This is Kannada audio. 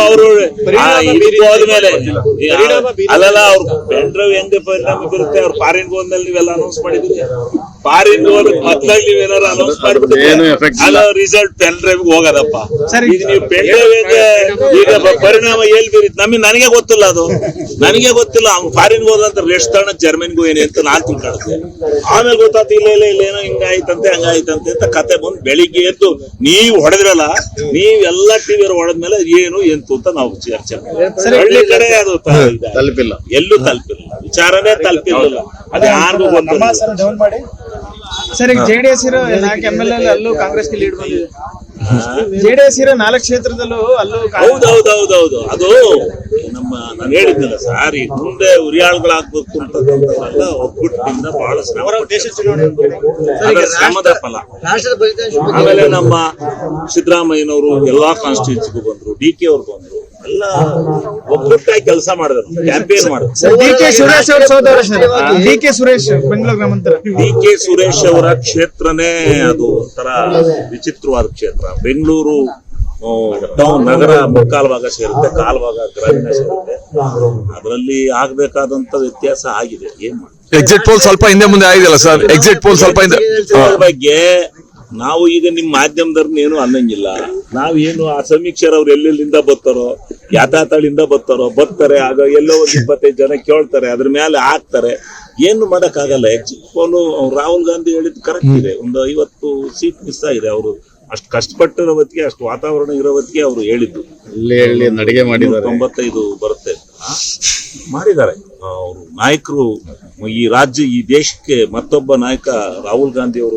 ಅವರು ಹೋದ್ಮೇಲೆ. ಅಲ್ಲಲ್ಲ ಅವ್ರು ಪೆನ್ ಡ್ರೈವ್ ಹೆಂಗ್ ಪರಿಣಾಮ ಬೀರುತ್ತೆ ಅವ್ರು ಫಾರಿನ್ ಹೋದ್ಮೇಲೆ ನೀವೆಲ್ಲ ಅನೌನ್ಸ್ ಮಾಡಿದ್ರಿ ಫಾರಿನ್ ಮೊದ್ಲಾಗಿ ನೀವೇನಾರು ಅನೌನ್ಸ್ ಅಲ್ಲ ರಿಸಲ್ಟ್ ಪೆನ್ ಡ್ರೈವ್ ಹೋಗದಪ್ಪ. ಈಗ ನೀವು ಪೆನ್ ಡ್ರೈವ್ ಈಗ ಪರಿಣಾಮ ಎಲ್ಲಿ ಬೀರಿತ್? ನಮಗೆ ನನಗೆ ಗೊತ್ತಿಲ್ಲ ಅದು. ನನಗೆ ಗೊತ್ತಿಲ್ಲ. ಅವ್ನು ಫಾರಿನ್ ಹೋದಂತ ರೆಸ್ಟ್ ತಗೊಂಡ ಜರ್ಮನಿಗೂ ಏನೇ ಅಂತ ನಾನು ತಿಳ್ಕೊಳ್ತೆ ಆಮೇಲೆ ಗೊತ್ತಾಯ್ತು ಇಲ್ಲ ಇಲ್ಲ ಇಲ್ಲ ಏನೋ ಹಿಂಗಾಯ್ತಂತೆ ಹಂಗಾಯ್ತಂತೆ ಅಂತ ಕತೆ ಬಂದು ಬೆಳಿಗ್ಗೆ ಎದ್ದು ನೀವು ಹೊಡೆದ್ರಲ್ಲ ನೀವೆಲ್ಲ ಟಿವಿ ಹೊಡೆದ್ಮೇಲೆ ಏನು ಎಂತು ಅಂತ ನಾವು ಚರ್ಚೆ. ಹಳ್ಳಿ ಕಡೆ ಅದು. ತಲುಪಿಲ್ಲ. ಎಲ್ಲೂ ತಲುಪಿಲ್ಲ. ವಿಚಾರನೇ ತಲುಪಿಲ್ಲ. ಅದು ಯಾರಿಗೂ ಗೊತ್ತಿಲ್ಲ. ಸರ್ ಈಗ ಜೆಡಿಎಸ್ ಇರೋ ನಾಲ್ಕು ಎಂ ಎಲ್ ಎಲ್ ಅಲ್ಲೂ ಕಾಂಗ್ರೆಸ್ಗೆ ಲೀಡ್ ಬಂದಿದೆ. ಜೆಡಿಎಸ್ ಇರೋ ನಾಲ್ಕು ಕ್ಷೇತ್ರದಲ್ಲೂ ಅಲ್ಲೂ ಹೌದೌದೌದೌದು. ಅದು ನಮ್ಮ ನಾನು ಹೇಳಿದ್ನಲ್ಲ ಸಾರಿ ಮುಂದೆ ಉರಿಯಾಳುಗಳಾಗ್ಬೇಕು ಅಂತಕ್ಕಂಥದ್ದೆಲ್ಲ ಒಗ್ಗಟ್ಟಿನಿಂದ ಬಹಳ ಶ್ರಮ ಅದರ ಶ್ರಮದ ಫಲ ಆಮೇಲೆ ನಮ್ಮ ಸಿದ್ದರಾಮಯ್ಯನವರು ಎಲ್ಲಾ ಕಾನ್ಸ್ಟಿಟ್ಯೂನ್ಸಿಗೂ ಬಂದ್ರು. ಡಿ ಕೆ ಅವ್ರು ಬಂದ್ರು. ಎಲ್ಲ ಒಗ್ಗಟ್ಟಾಗಿ ಕೆಲಸ ಮಾಡಿದ್ರು. ಕ್ಯಾಂಪೇನ್ ಮಾಡಿದ್ರು. ಡಿ ಕೆ ಸುರೇಶ್ ಅವರು ಸೋದರ sir D K Suresh Bengaluru ಗ್ರಾಮಾಂತರ. ಡಿ ಕೆ ಸುರೇಶ್ ಅವರ ಕ್ಷೇತ್ರನೇ ಅದು ಒಂಥರ ವಿಚಿತ್ರವಾದ ಕ್ಷೇತ್ರ. ಬೆಂಗಳೂರು ಟೌನ್ ನಗರ ಮುಕ್ಕಾಲು ಭಾಗ ಸೇರುತ್ತೆ ಕಾಲು ಭಾಗ ಗ್ರಾಮೀಣ ಸೇರುತ್ತೆ. ಅದರಲ್ಲಿ ಆಗ್ಬೇಕಾದಂತ ವ್ಯತ್ಯಾಸ ಆಗಿದೆ. ಏನ್ ಮಾಡಿ ಎಕ್ಸಿಟ್ ಪೋಲ್ ಸ್ವಲ್ಪ ಹಿಂದೆ ಮುಂದೆ ಆಗಿದೆಯಲ್ಲ ಸರ್? ಎಕ್ಸಿಟ್ ಪೋಲ್ ಸ್ವಲ್ಪ ಹಿಂದೆ. ಬಗ್ಗೆ ನಾವು ಈಗ ನಿಮ್ ಮಾಧ್ಯಮದವ್ರನ್ನ ಏನು ಅನ್ನಂಗಿಲ್ಲ. ನಾವೇನು ಆ ಸಮೀಕ್ಷೆ ಅವ್ರು ಎಲ್ಲೆಲ್ಲಿಂದ ಬರ್ತಾರೋ ಯಾತಾತಳಿಂದ ಬರ್ತಾರೋ ಬರ್ತಾರೆ ಆಗ ಎಲ್ಲೋ ಒಂದು ಇಪ್ಪತ್ತೈದು ಜನ ಕೇಳ್ತಾರೆ ಅದ್ರ ಮೇಲೆ ಹಾಕ್ತಾರೆ. ಏನು ಮಾಡಕ್ಕಾಗಲ್ಲ ಆಗಲ್ಲ ಪೋಲು ರಾಹುಲ್ ಗಾಂಧಿ ಹೇಳಿದ್ ಕರೆಕ್ಟ್ ಇದೆ. ಒಂದು ಐವತ್ತು ಸೀಟ್ ಮಿಸ್ ಆಗಿದೆ ಅವರು. ಅಷ್ಟು ಕಷ್ಟಪಟ್ಟಿರೋ ಹೊತ್ತಿಗೆ ಅಷ್ಟು ವಾತಾವರಣ ಇರೋ ಹೊತ್ತಿಗೆ ಅವರು ಹೇಳಿದ್ದು. ನಡಿಗೆ ಮಾಡಿದ್ದಾರೆ. ತೊಂಬತ್ತೈದು ಬರುತ್ತೆ. ಮಾಡಿದ್ದಾರೆ. ಅವರು ನಾಯಕರು ಈ ರಾಜ್ಯ ಈ ದೇಶಕ್ಕೆ ಮತ್ತೊಬ್ಬ ನಾಯಕ ರಾಹುಲ್ ಗಾಂಧಿ ಅವರು